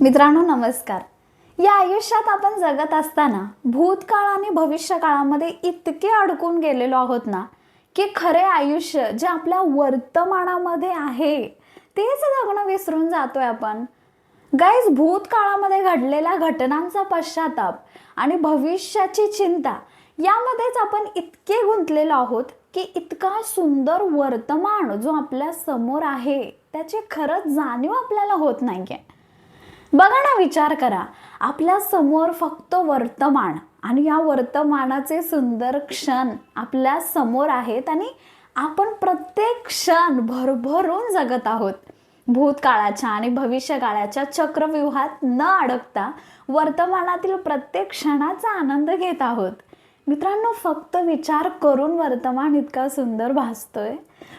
मित्रांनो नमस्कार. या आयुष्यात आपण जगत असताना भूतकाळ आणि भविष्य काळामध्ये इतके अडकून गेलेलो आहोत ना की खरे आयुष्य जे आपल्या वर्तमानामध्ये आहे तेच जगणं विसरून जातोय आपण. गाईज भूतकाळामध्ये घडलेल्या घटनांचा पश्चाताप आणि भविष्याची चिंता यामध्येच आपण इतके गुंतलेलो आहोत की इतका सुंदर वर्तमान जो आपल्यासमोर आहे त्याची खरंच जाणीव आपल्याला होत नाही आहे बघा ना विचार करा. आपल्यासमोर फक्त वर्तमान आणि या वर्तमानाचे सुंदर क्षण आपल्यासमोर आहेत आणि आपण प्रत्येक क्षण भरभरून जगत आहोत. भूतकाळाच्या आणि भविष्यकाळाच्या चक्रव्यूहात न अडकता वर्तमानातील प्रत्येक क्षणाचा आनंद घेत आहोत. मित्रांनो फक्त विचार करून वर्तमान इतका सुंदर भासतोय.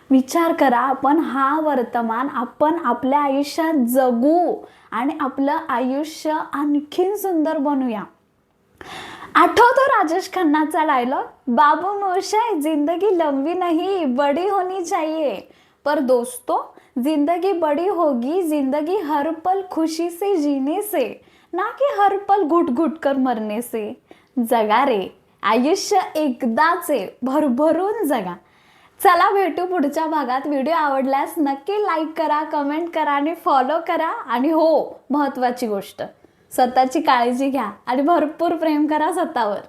विचार करा आपण हा वर्तमान आपण आपल्या आयुष्यात जगू आणि आपलं आयुष्य आणखीन सुंदर बनूया. आठवतो राजेश खन्नाचा डायलॉग बाबू मोशाय जिंदगी लंबी नहीं बड़ी होनी चाहिए. पर दोस्तों जिंदगी बड़ी होगी जिंदगी हर पल खुशी से जीने से ना कि हर पल घुट घुट कर मरने से. जगा रे. आयुष्य एकदाच आहे. भरभरून जगा. चला भेटू पुढच्या भागात. व्हिडिओ आवडल्यास नक्की लाईक करा कमेंट करा आणि फॉलो करा. आणि हो महत्त्वाची गोष्ट स्वतःची काळजी घ्या आणि भरपूर प्रेम करा स्वतःवर.